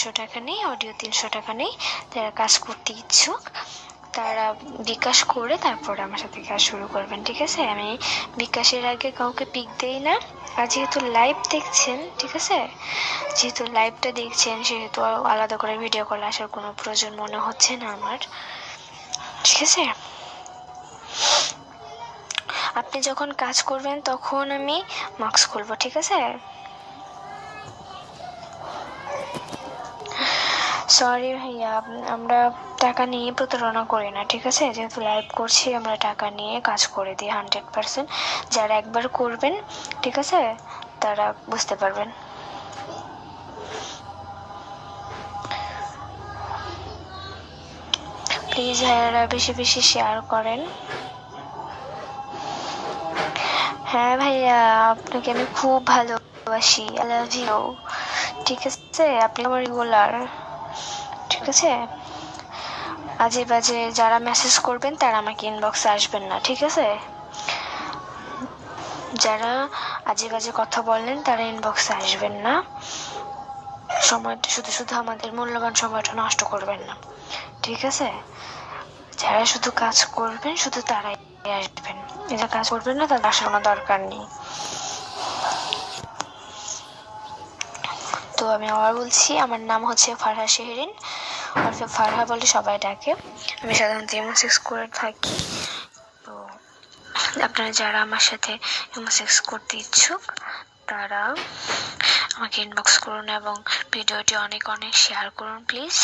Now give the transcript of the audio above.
পাঁচশো টাকা নেই অডিও তিনশো টাকা নেই। যারা কাজ করতে ইচ্ছুক। তারা বিকাশ করে তারপরে আমার সাথে কাজ শুরু করবেন, ঠিক আছে? আমি বিকাশের আগে কাউকে পিক দেই না। আর যেহেতু লাইভ দেখছেন, ঠিক আছে? যেহেতু লাইভটা দেখছেন, সেহেতু আলাদা করে ভিডিও কল আসার কোনো প্রয়োজন মনে হচ্ছে না আমার। ঠিক আছে? আপনি যখন কাজ করবেন, তখন আমি মাস্ক খুলবো, ঠিক আছে? সরি ভাইয়া আমরা টাকা নিয়ে প্রতারণা করি না, ঠিক আছে? যেহেতু লাইভ করছি, আমরা টাকা নিয়ে কাজ করে দিই হান্ড্রেড পার্সেন্ট যারা একবার করবেন, ঠিক আছে? তারা বুঝতে পারবেন। প্লিজ ভাইয়ারা, বেশি বেশি শেয়ার করেন। হ্যাঁ ভাইয়া, আপনাকে আমি খুব ভালোবাসি আই লাভ ইউ ঠিক আছে? আপনি আমার রেগুলার ঠিক আছে? আজে বাজে যারা মেসেজ করবেন তারা আমাকে ইনবক্সে আসবেন না, ঠিক আছে? যারা আজে বাজে কথা বললেন তারা ইনবক্সে আসবেন না। সময়টা শুধু শুধু আমাদের মূল্যবান সময়টা নষ্ট করবেন না, ঠিক আছে? যারা শুধু কাজ করবেন, শুধু তারাই আসবেন। যারা কাজ করবেন না, তাদের আসার দরকার নেই। তো আমি আবার বলছি, আমার নাম হচ্ছে ফারহা শেহরিন। ওরফে ফারহা বলে সবাই ডাকে। আমি সাধারণত এমন সিক্স করে থাকি। তো আপনারা যারা আমার সাথে এমন সিক্স করতে ইচ্ছুক, তারা আমাকে ইনবক্স করুন এবং ভিডিওটি অনেক অনেক শেয়ার করুন প্লিজ